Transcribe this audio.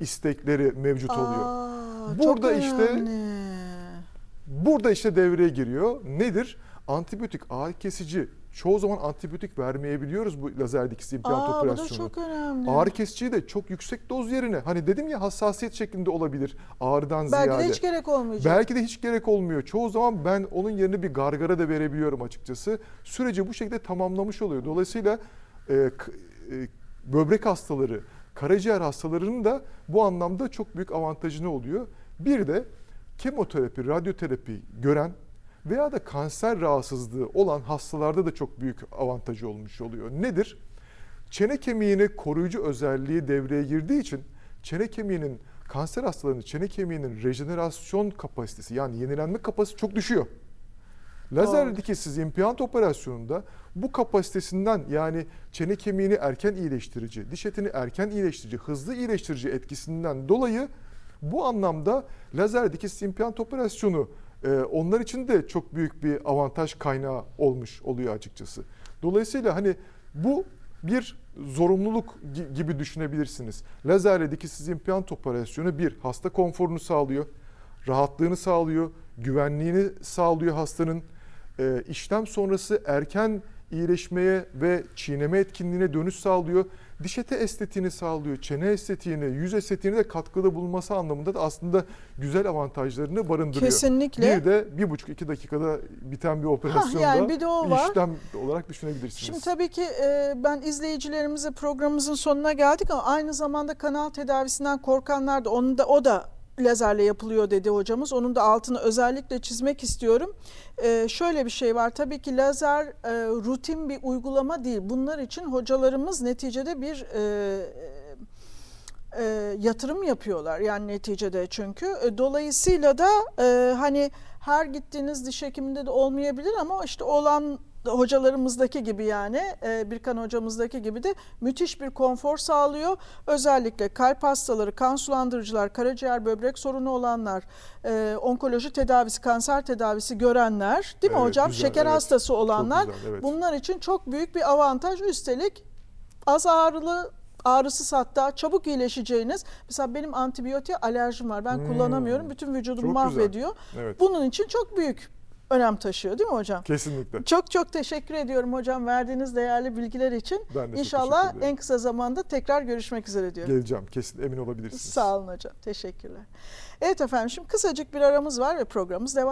istekleri mevcut oluyor. Aa, Burada çok işte- önemli. Burada işte devreye giriyor. Nedir? Antibiyotik, ağrı kesici. Çoğu zaman antibiyotik vermeyebiliyoruz bu lazer dikiş implant Aa, bu da operasyonu. çok önemli. Ağrı kesiciyi de çok yüksek doz yerine hani dedim ya hassasiyet şeklinde olabilir ağrıdan Belki ziyade. de hiç gerek olmayacak. Belki de hiç gerek olmuyor. Çoğu zaman ben onun yerine bir gargara da verebiliyorum açıkçası. Süreci bu şekilde tamamlamış oluyor. Dolayısıyla e, e, böbrek hastaları, karaciğer hastalarının da bu anlamda çok büyük avantajı ne oluyor? Bir de kemoterapi, radyoterapi gören veya da kanser rahatsızlığı olan hastalarda da çok büyük avantajı olmuş oluyor. Nedir? Çene kemiğine koruyucu özelliği devreye girdiği için çene kemiğinin kanser hastalarının çene kemiğinin rejenerasyon kapasitesi yani yenilenme kapasitesi çok düşüyor. Lazer Doğru. dikişsiz implant operasyonunda bu kapasitesinden yani çene kemiğini erken iyileştirici, diş etini erken iyileştirici, hızlı iyileştirici etkisinden dolayı bu anlamda lazer dikişsiz implant operasyonu e, onlar için de çok büyük bir avantaj kaynağı olmuş oluyor açıkçası. Dolayısıyla hani bu bir zorunluluk gi- gibi düşünebilirsiniz. Lazerle dikişsiz implant operasyonu bir hasta konforunu sağlıyor, rahatlığını sağlıyor, güvenliğini sağlıyor hastanın. E, işlem sonrası erken iyileşmeye ve çiğneme etkinliğine dönüş sağlıyor. Diş eti estetiğini sağlıyor, çene estetiğini, yüz estetiğine de katkıda bulunması anlamında da aslında güzel avantajlarını barındırıyor. Kesinlikle. Bir de bir buçuk iki dakikada biten bir operasyonda yani bir de o var. işlem olarak düşünebilirsiniz. Şimdi tabii ki e, ben izleyicilerimize programımızın sonuna geldik ama aynı zamanda kanal tedavisinden korkanlar da onun da o da lazerle yapılıyor dedi hocamız. Onun da altını özellikle çizmek istiyorum. E, şöyle bir şey var. Tabii ki lazer e, rutin bir uygulama değil. Bunlar için hocalarımız neticede bir e, e, yatırım yapıyorlar yani neticede çünkü E, dolayısıyla da e, hani her gittiğiniz diş hekiminde de olmayabilir ama işte olan hocalarımızdaki gibi yani e, Birkan hocamızdaki gibi de müthiş bir konfor sağlıyor. Özellikle kalp hastaları, kan sulandırıcılar, karaciğer, böbrek sorunu olanlar, e, onkoloji tedavisi, kanser tedavisi görenler değil mi Evet, hocam? güzel, Şeker evet. hastası Çok olanlar güzel, evet. bunlar için çok büyük bir avantaj. Üstelik az ağrılı ağrısız hatta çabuk iyileşeceğiniz. Mesela benim antibiyotiğe alerjim var. Ben Hmm. kullanamıyorum. Bütün vücudumu Çok güzel. mahvediyor. Evet. Bunun için çok büyük önem taşıyor değil mi hocam? Kesinlikle. Çok çok teşekkür ediyorum hocam verdiğiniz değerli bilgiler için. Ben de İnşallah en kısa zamanda tekrar görüşmek üzere diyorum. Geleceğim. Kesin emin olabilirsiniz. Sağ olun hocam. Teşekkürler. Evet efendim şimdi kısacık bir aramız var ve programımız devam